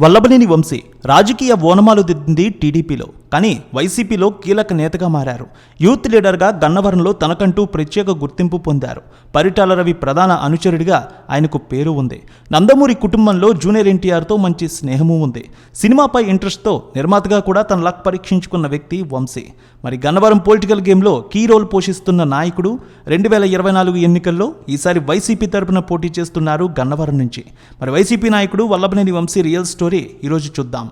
వల్లభనేని వంశీ రాజకీయ ఓనమాలు దిద్దింది టీడీపీలో. కానీ వైసీపీలో కీలక నేతగా మారారు. యూత్ లీడర్గా గన్నవరంలో తనకంటూ ప్రత్యేక గుర్తింపు పొందారు. పరిటాల రవి ప్రధాన అనుచరుడిగా ఆయనకు పేరు ఉంది. నందమూరి కుటుంబంలో జూనియర్ ఎన్టీఆర్తో మంచి స్నేహము ఉంది. సినిమాపై ఇంట్రెస్ట్తో నిర్మాతగా కూడా తన లక్ పరీక్షించుకున్న వ్యక్తి వంశీ. మరి గన్నవరం పొలిటికల్ గేమ్లో కీ రోల్ పోషిస్తున్న నాయకుడు రెండు వేల ఇరవై నాలుగు ఎన్నికల్లో ఈసారి వైసీపీ తరపున పోటీ చేస్తున్నారు గన్నవరం నుంచి. మరి వైసీపీ నాయకుడు వల్లభనేని వంశీ రియల్ స్టోరీ ఈరోజు చూద్దాం.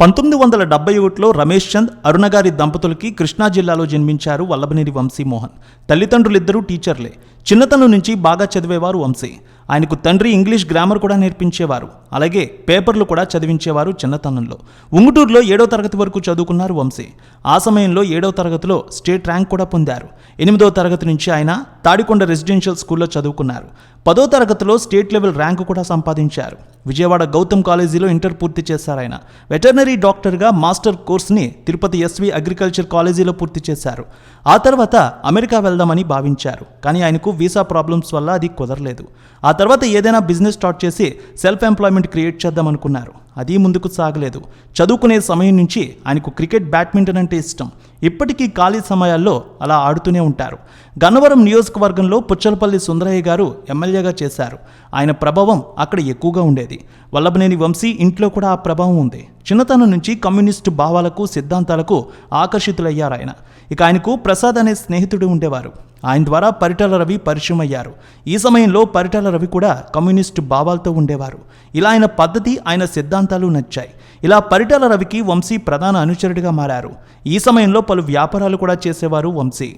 పంతొమ్మిది వందల డెబ్బై ఒకటిలో రమేష్ చంద్ అరుణగారి దంపతులకి కృష్ణా జిల్లాలో జన్మించారు వల్లభనేని వంశీమోహన్ తల్లిదండ్రులిద్దరూ టీచర్లే. చిన్నతనం నుంచి బాగా చదివేవారు వంశీ. ఆయనకు తండ్రి ఇంగ్లీష్ గ్రామర్ కూడా నేర్పించేవారు. అలాగే పేపర్లు కూడా చదివించేవారు చిన్నతనంలో. ఉంగుటూరులో ఏడో తరగతి వరకు చదువుకున్నారు వంశీ. ఆ సమయంలో ఏడో తరగతిలో స్టేట్ ర్యాంక్ కూడా పొందారు. ఎనిమిదో తరగతి నుంచి ఆయన తాడికొండ రెసిడెన్షియల్ స్కూల్లో చదువుకున్నారు. పదో తరగతిలో స్టేట్ లెవెల్ ర్యాంకు కూడా సంపాదించారు. విజయవాడ గౌతమ్ కాలేజీలో ఇంటర్ పూర్తి చేశారు ఆయన. వెటర్నరీ డాక్టర్గా మాస్టర్ కోర్స్ని తిరుపతి ఎస్వి అగ్రికల్చర్ కాలేజీలో పూర్తి చేశారు. ఆ తర్వాత అమెరికా వెళ్దామని భావించారు. కానీ ఆయనకు వీసా ప్రాబ్లమ్స్ వల్ల అది కుదరలేదు. ఆ తర్వాత ఏదైనా బిజినెస్ స్టార్ట్ చేసి సెల్ఫ్ ఎంప్లాయ్మెంట్ క్రియేట్ చేద్దామనుకున్నారు అది ముందుకు సాగలేదు. చదువుకునే సమయం నుంచి ఆయనకు క్రికెట్ బ్యాడ్మింటన్ అంటే ఇష్టం. ఇప్పటికీ ఖాళీ సమయాల్లో అలా ఆడుతూనే ఉంటారు. గన్నవరం నియోజకవర్గంలో పుచ్చలపల్లి సుందరయ్య గారు ఎమ్మెల్యేగా చేశారు. ఆయన ప్రభావం అక్కడ ఎక్కువగా ఉండేది. వల్లభనేని వంశీ ఇంట్లో కూడా ఆ ప్రభావం ఉంది. చిన్నతనం నుంచి కమ్యూనిస్టు భావాలకు సిద్ధాంతాలకు ఆకర్షితులయ్యారు ఆయన. ఇక ఆయనకు ప్రసాద్ అనే స్నేహితుడు ఉండేవారు. ఆయన ద్వారా పరిటాల రవి పరిచయం అయ్యారు ఈ సమయంలో పరిటాల రవి కూడా కమ్యూనిస్టు భావాలతో ఉండేవారు. ఇలా ఆయన పద్ధతి ఆయన సిద్ధాంతాలు నచ్చాయి. ఇలా పరిటాల రవికి వంశీ ప్రధాన అనుచరుడిగా మారారు. ఈ సమయంలో పలు వ్యాపారాలు కూడా చేసేవారు వంశీ.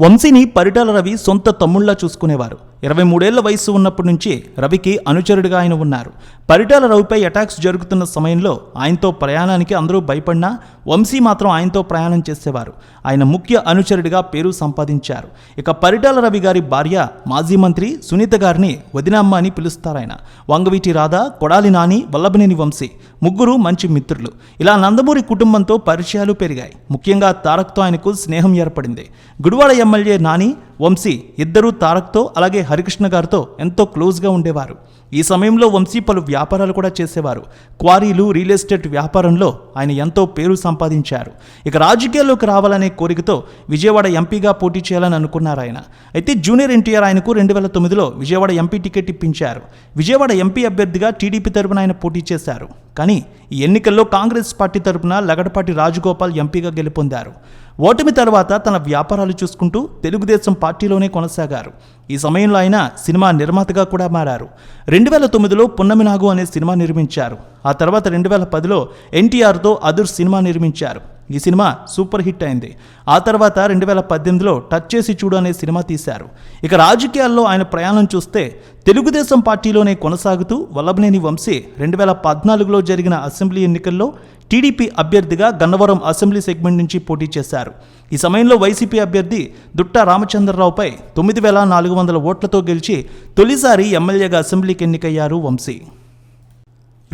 వంశీని పరిటాల రవి సొంత తమ్ముళ్ళా చూసుకునేవారు. ఇరవై మూడేళ్ళ వయసు ఉన్నప్పటి నుంచి రవికి అనుచరుడిగా ఆయన ఉన్నారు. పరిటాల రవిపై అటాక్స్ జరుగుతున్న సమయంలో ఆయనతో ప్రయాణానికి అందరూ భయపడినా వంశీ మాత్రం ఆయనతో ప్రయాణం చేసేవారు. ఆయన ముఖ్య అనుచరుడిగా పేరు సంపాదించారు. ఇక పరిటాల రవి గారి భార్య మాజీ మంత్రి సునీత గారిని వదినమ్మ అని పిలుస్తారాయన. వంగవీటి రాధ కొడాలి నాని వల్లభనేని వంశీ ముగ్గురు మంచి మిత్రులు. ఇలా నందమూరి కుటుంబంతో పరిచయాలు పెరిగాయి. ముఖ్యంగా తారక్తో ఆయనకు స్నేహం ఏర్పడింది. గుడివాడ ఎమ్మెల్యే నాని వంశీ ఇద్దరూ తారక్తో అలాగే హరికృష్ణ గారితో ఎంతో క్లోజ్గా ఉండేవారు. ఈ సమయంలో వంశీ పలు వ్యాపారాలు కూడా చేసేవారు. క్వారీలు రియల్ ఎస్టేట్ వ్యాపారంలో ఆయన ఎంతో పేరు సంపాదించారు. ఇక రాజకీయాల్లోకి రావాలనే కోరికతో విజయవాడ ఎంపీగా పోటీ చేయాలని అనుకున్నారు ఆయన. అయితే జూనియర్ ఎన్టీఆర్ ఆయనకు రెండు వేల తొమ్మిదిలో విజయవాడ ఎంపీ టికెట్ ఇప్పించారు. విజయవాడ ఎంపీ అభ్యర్థిగా టీడీపీ తరపున ఆయన పోటీ చేశారు. కానీ ఈ ఎన్నికల్లో కాంగ్రెస్ పార్టీ తరపున లగడపాటి రాజగోపాల్ ఎంపీగా గెలుపొందారు. ఓటమి తర్వాత తన వ్యాపారాలు చూసుకుంటూ తెలుగుదేశం పార్టీలోనే కొనసాగారు. ఈ సమయంలో ఆయన సినిమా నిర్మాతగా కూడా మారారు. రెండు వేల తొమ్మిదిలో పున్నమి నాగు అనే సినిమా నిర్మించారు. ఆ తర్వాత రెండు వేల పదిలో ఎన్టీఆర్తో అదుర్ సినిమా నిర్మించారు. ఈ సినిమా సూపర్ హిట్ అయింది. ఆ తర్వాత రెండు వేల పద్దెనిమిదిలో టచ్ చేసి చూడు అనే సినిమా తీశారు. ఇక రాజకీయాల్లో ఆయన ప్రయాణం చూస్తే తెలుగుదేశం పార్టీలోనే కొనసాగుతూ వల్లభనేని వంశీ రెండు వేల పద్నాలుగులో జరిగిన అసెంబ్లీ ఎన్నికల్లో టీడీపీ అభ్యర్థిగా గన్నవరం అసెంబ్లీ సెగ్మెంట్ నుంచి పోటీ చేశారు. ఈ సమయంలో వైసీపీ అభ్యర్థి దుట్టా రామచంద్రరావుపై తొమ్మిది వేల నాలుగు వందల ఓట్లతో గెలిచి తొలిసారి ఎమ్మెల్యేగా అసెంబ్లీకి ఎన్నికయ్యారు వంశీ.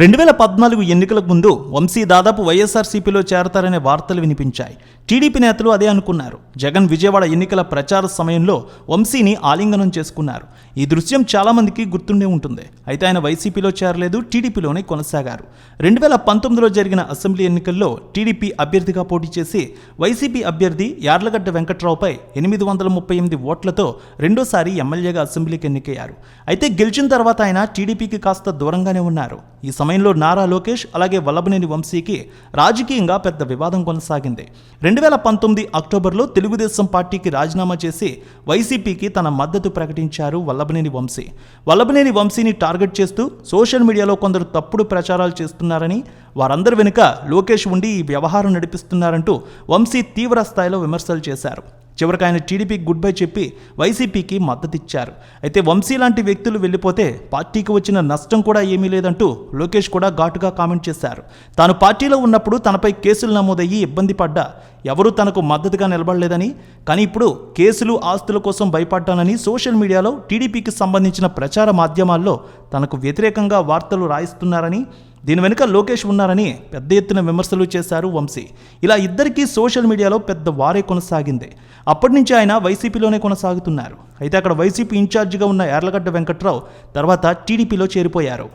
రెండు వేల పద్నాలుగు ఎన్నికలకు ముందు వంశీ దాదాపు వైఎస్ఆర్సీపీలో చేరతారనే వార్తలు వినిపించాయి. టీడీపీ నేతలు అదే అనుకున్నారు. జగన్ విజయవాడ ఎన్నికల ప్రచార సమయంలో వంశీని ఆలింగనం చేసుకున్నారు. ఈ దృశ్యం చాలామందికి గుర్తుండే ఉంటుంది. అయితే ఆయన వైసీపీలో చేరలేదు టీడీపీలోనే కొనసాగారు. రెండు వేల పంతొమ్మిదిలో జరిగిన అసెంబ్లీ ఎన్నికల్లో టీడీపీ అభ్యర్థిగా పోటీ చేసి వైసీపీ అభ్యర్థి యార్లగడ్డ వెంకట్రావుపై ఎనిమిది వందల ముప్పై ఎనిమిది ఓట్లతో రెండోసారి ఎమ్మెల్యేగా అసెంబ్లీకి ఎన్నికయ్యారు. అయితే గెలిచిన తర్వాత ఆయన టీడీపీకి కాస్త దూరంగానే ఉన్నారు. ఈ సమయంలో నారా లోకేష్ అలాగే వల్లభనేని వంశీకి రాజకీయంగా పెద్ద వివాదం కొనసాగింది. రెండు వేల పంతొమ్మిది అక్టోబర్లో తెలుగుదేశం పార్టీకి రాజీనామా చేసి వైసీపీకి తన మద్దతు ప్రకటించారు వల్లభనేని వంశీ. వల్లభనేని వంశీని టార్గెట్ చేస్తూ సోషల్ మీడియాలో కొందరు తప్పుడు ప్రచారాలు చేస్తున్నారని వారందరి వెనుక లోకేష్ ఉండి ఈ వ్యవహారం నడిపిస్తున్నారంటూ వంశీ తీవ్ర స్థాయిలో విమర్శలు చేశారు. చివరికి ఆయన టీడీపీకి గుడ్ బై చెప్పి వైసీపీకి మద్దతిచ్చారు. అయితే వంశీ లాంటి వ్యక్తులు వెళ్ళిపోతే పార్టీకి వచ్చిన నష్టం కూడా ఏమీ లేదంటూ లోకేష్ కూడా ఘాటుగా కామెంట్ చేశారు. తాను పార్టీలో ఉన్నప్పుడు తనపై కేసులు నమోదయ్యి ఇబ్బంది పడ్డా. ఎవరూ తనకు మద్దతుగా నిలబడలేదని కానీ ఇప్పుడు కేసులు ఆస్తుల కోసం భయపడ్డానని సోషల్ మీడియాలో టీడీపీకి సంబంధించిన ప్రచార మాధ్యమాల్లో తనకు వ్యతిరేకంగా వార్తలు రాయిస్తున్నారని దీని వెనుక లోకేష్ ఉన్నారని పెద్ద ఎత్తున విమర్శలు చేశారు వంశీ. ఇలా ఇద్దరికీ సోషల్ మీడియాలో పెద్ద వారే కొనసాగింది. అప్పటి నుంచి ఆయన వైసీపీలోనే కొనసాగుతున్నారు. అయితే అక్కడ వైసీపీ ఇన్ఛార్జిగా ఉన్న యార్లగడ్డ వెంకట్రావు తర్వాత టీడీపీలో చేరిపోయారు.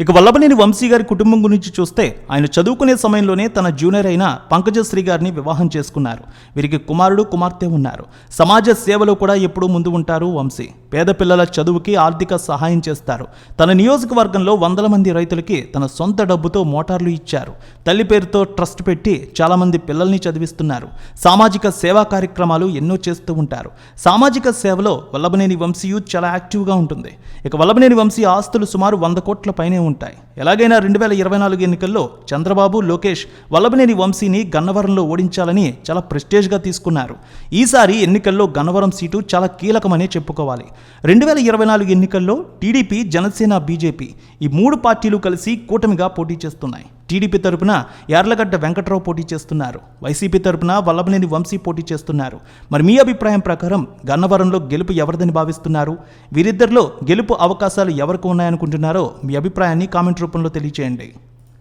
ఇక వల్లభనేని వంశీ గారి కుటుంబం గురించి చూస్తే ఆయన చదువుకునే సమయంలోనే తన జూనియర్ అయిన పంకజశ్రీ గారిని వివాహం చేసుకున్నారు. వీరికి కుమారుడు కుమార్తె ఉన్నారు. సమాజ సేవలో కూడా ఎప్పుడూ ముందు ఉంటారు వంశీ. పేద పిల్లల చదువుకి ఆర్థిక సహాయం చేస్తారు. తన నియోజకవర్గంలో వందల మంది రైతులకి తన సొంత డబ్బుతో మోటార్లు ఇచ్చారు. తల్లి పేరుతో ట్రస్ట్ పెట్టి చాలామంది పిల్లల్ని చదివిస్తున్నారు. సామాజిక సేవా కార్యక్రమాలు ఎన్నో చేస్తూ ఉంటారు. సామాజిక సేవలో వల్లభనేని వంశీయు చాలా యాక్టివ్గా ఉంటుంది. ఇక వల్లభనేని వంశీ ఆస్తులు సుమారు వంద కోట్ల పైనే ఉంటాయి. ఎలాగైనా రెండు వేల ఇరవై నాలుగు ఎన్నికల్లో చంద్రబాబు లోకేష్ వల్లభనేని వంశీని గన్నవరంలో ఓడించాలని చాలా ప్రెస్టేజ్గా తీసుకున్నారు. ఈసారి ఎన్నికల్లో గన్నవరం సీటు చాలా కీలకమనే చెప్పుకోవాలి. రెండు వేల ఇరవై నాలుగు ఎన్నికల్లో టీడీపీ జనసేన బీజేపీ ఈ మూడు పార్టీలు కలిసి కూటమిగా పోటీ చేస్తున్నాయి. టీడీపీ తరపున యార్లగడ్డ వెంకట్రావు పోటీ చేస్తున్నారు. వైసీపీ తరపున వల్లభనేని వంశీ పోటీ చేస్తున్నారు. మరి మీ అభిప్రాయం ప్రకారం గన్నవరంలో గెలుపు ఎవరిదని భావిస్తున్నారు? వీరిద్దరిలో గెలుపు అవకాశాలు ఎవరికి ఉన్నాయనుకుంటున్నారో మీ అభిప్రాయాన్ని కామెంట్ రూపంలో తెలియచేయండి.